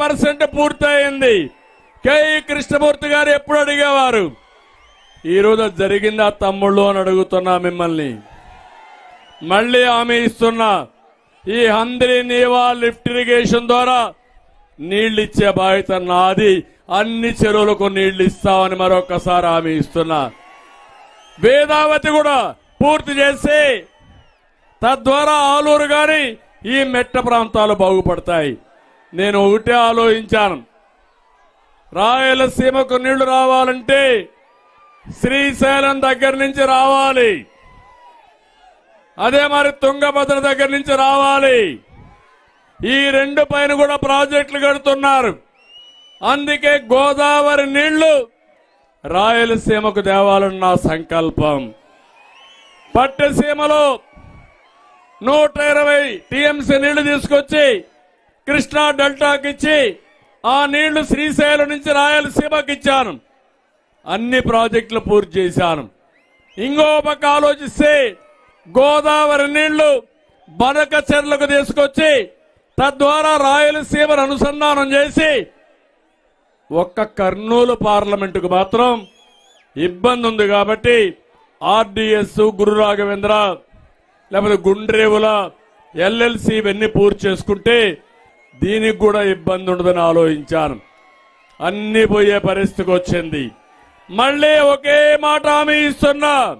Percent పూర్తయింది. K. Krishnamurthy గారు ఎప్పుడు అడిగేవారు? ఈరోజు జరిగిందా తమ్ముళ్ళు అని అడుగుతున్నా మిమ్మల్ని. మళ్ళీ హామీ ఇస్తున్నా. ఈ హంద్రి నీవా లిఫ్ట్ ఇరిగేషన్ ద్వారా నీళ్ళు ఇచ్చే బాధ్యత నాది. అన్ని చెరువులకు నీళ్ళు ఇస్తామని మరొకసారి హామీ ఇస్తున్నా. వేదావతి కూడా పూర్తి చేసి తద్వారా ఆలూరు గాని ఈ మెట్ట ప్రాంతాలు బాగుపడతాయి. నేను ఒకటే ఆలోచించాను. రాయలసీమకు నీళ్ళు రావాలంటే శ్రీశైలం దగ్గర నుంచి రావాలి. అదే మరి తుంగభద్ర దగ్గర నుంచి రావాలి. ఈ రెండు పైన కూడా ప్రాజెక్టులు కడుతున్నారు. అందుకే గోదావరి నీళ్ళు రాయలసీమకు తేవాలని నా సంకల్పం. పట్టసీమలో నూట ఇరవై టీఎంసీ నీళ్ళు తీసుకొచ్చి కృష్ణా డెల్టాకి ఇచ్చి ఆ నీళ్ళు శ్రీశైలం నుంచి రాయలసీమకి ఇచ్చాను అన్ని ప్రాజెక్టులు పూర్తి చేశాను. ఇంకో పక్క ఆలోచిస్తే గోదావరి నీళ్ళు బనక చెర్లకు తీసుకొచ్చి తద్వారా రాయలసీమను అనుసంధానం చేసి ఒక్క కర్నూలు పార్లమెంటుకు మాత్రం ఇబ్బంది ఉంది కాబట్టి ఆర్డిఎస్ గురు రాఘవేంద్ర లేకపోతే గుండ్రేవుల ఎల్ఎల్సి ఇవన్నీ పూర్తి చేసుకుంటే దీనికి కూడా ఇబ్బంది ఉండదని ఆలోచించాను. అన్ని పోయే పరిస్థితికి వచ్చింది. మళ్ళీ ఒకే మాట హామీ ఇస్తున్నా.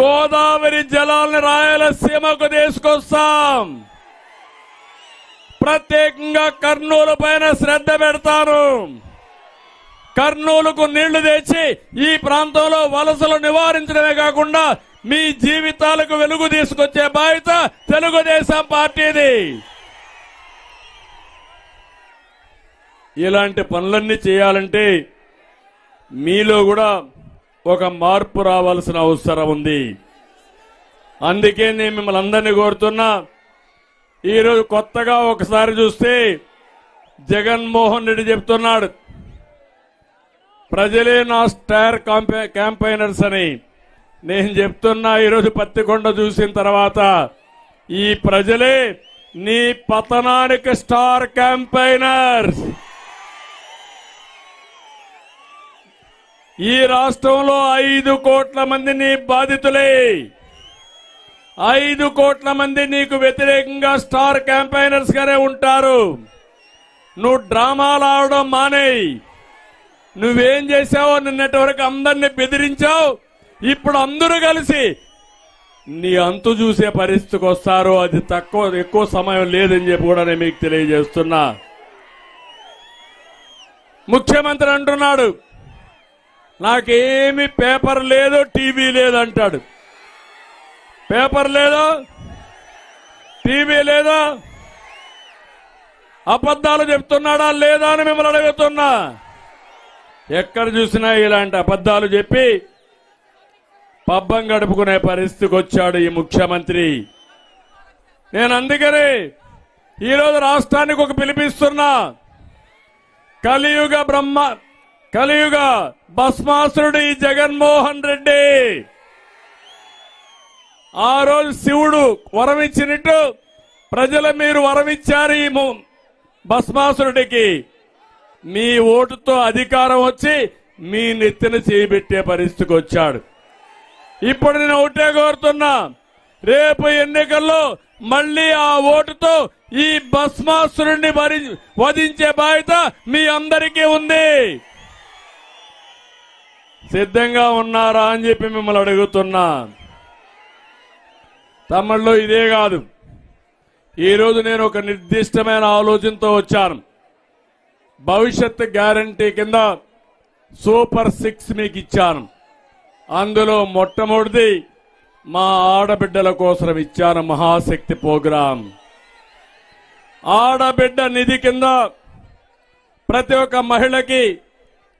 గోదావరి జలాలను రాయలసీమకు తీసుకొస్తాం. ప్రత్యేకంగా కర్నూలు పైన శ్రద్ధ పెడతాను. కర్నూలుకు నీళ్ళు తెచ్చి ఈ ప్రాంతంలో వలసలు నివారించడమే కాకుండా మీ జీవితాలకు వెలుగు తీసుకొచ్చే బాధ్యత తెలుగుదేశం పార్టీది. ఇలాంటి పనులన్నీ చేయాలంటే మీలో కూడా ఒక మార్పు రావాల్సిన అవసరం ఉంది. అందుకే నేను మిమ్మల్ని అందరినీ కోరుతున్నా ఈరోజు కొత్తగా ఒకసారి చూస్తే జగన్మోహన్ రెడ్డి చెప్తున్నాడు ప్రజలే నా స్టార్ క్యాంపైనర్స్ అని. నేను చెప్తున్నా ఈరోజు పత్తికొండ చూసిన తర్వాత ఈ ప్రజలే నీ పతనానికి స్టార్ క్యాంపైనర్స్. ఈ రాష్ట్రంలో ఐదు కోట్ల మంది నీ బాధితులే. ఐదు కోట్ల మంది నీకు వ్యతిరేకంగా స్టార్ క్యాంపైనర్స్ గానే ఉంటారు. నువ్వు డ్రామాలు ఆడడం మానేయి. నువ్వేం చేశావో నిన్నటి వరకు అందరిని బెదిరించావు. ఇప్పుడు అందరూ కలిసి నీ అంతు చూసే పరిస్థితికి వస్తారు. అది తక్కువ ఎక్కువ సమయం లేదని చెప్పి కూడా నేను మీకు తెలియజేస్తున్నా. ముఖ్యమంత్రి అంటున్నాడు నాకేమి పేపర్ లేదు టీవీ లేదు అంటాడు. పేపర్ లేదా టీవీ లేదా? అబద్ధాలు చెప్తున్నాడా లేదా అని మిమ్మల్ని అడుగుతున్నా. ఎక్కడ చూసినా ఇలాంటి అబద్ధాలు చెప్పి పబ్బం గడుపుకునే పరిస్థితికి వచ్చాడు ఈ ముఖ్యమంత్రి. నేను అందుకని ఈరోజు రాష్ట్రానికి ఒక పిలిపిస్తున్నా. కలియుగ బ్రహ్మ కలియుగ భస్మాసురుడు ఈ జగన్మోహన్ రెడ్డి. ఆ రోజు శివుడు వరమిచ్చినట్టు ప్రజల ప్రజలు మీరు వరమిచ్చారు ఈ భస్మాసురుడికి. మీ ఓటుతో అధికారం వచ్చి మీ నెత్తిన చేయిబెట్టే పరిస్థితికి వచ్చాడు. ఇప్పుడు నేను ఒకటే కోరుతున్నా రేపు ఎన్నికల్లో మళ్ళీ ఆ ఓటుతో ఈ భస్మాసురుణ్ణి వధించే బాధ్యత మీ అందరికీ ఉంది. సిద్ధంగా ఉన్నారా అని చెప్పి మిమ్మల్ని అడుగుతున్నా. తమ్ముళ్ళు ఇదే కాదు. ఈరోజు నేను ఒక నిర్దిష్టమైన ఆలోచనతో వచ్చాను. భవిష్యత్ గ్యారంటీ కింద సూపర్ సిక్స్ మీకు ఇచ్చాను. అందులో మొట్టమొదటిది మా ఆడబిడ్డల కోసం ఇచ్చాను మహాశక్తి ప్రోగ్రాం. ఆడబిడ్డ నిధి కింద ప్రతి ఒక్క మహిళకి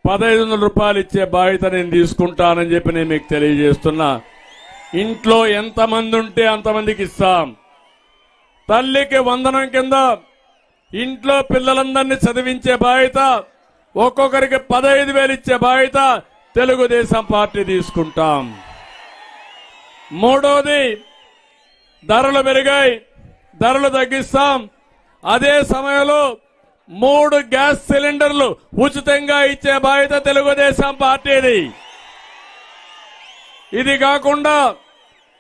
పదహైదు వందల రూపాయలు ఇచ్చే బాధ్యత నేను తీసుకుంటానని చెప్పి నేను మీకు తెలియజేస్తున్నా. ఇంట్లో ఎంతమంది ఉంటే అంతమందికి ఇస్తాం. తల్లికి వందనం కింద ఇంట్లో పిల్లలందరినీ చదివించే బాధ్యత ఒక్కొక్కరికి పదహైదు వేలు ఇచ్చే బాధ్యత తెలుగుదేశం పార్టీ తీసుకుంటాం. మూడోది ధరలు పెరిగాయి ధరలు తగ్గిస్తాం. అదే సమయంలో మూడు గ్యాస్ సిలిండర్లు ఉచితంగా ఇచ్చే బాధ్యత తెలుగుదేశం పార్టీది. ఇది కాకుండా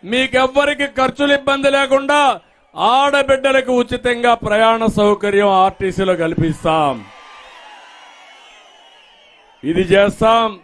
మీకెవ్వరికి ఖర్చులు ఇబ్బంది లేకుండా ఆడబిడ్డలకు ఉచితంగా ప్రయాణ సౌకర్యం ఆర్టీసీలో కల్పిస్తాం. ఇది చేస్తాం.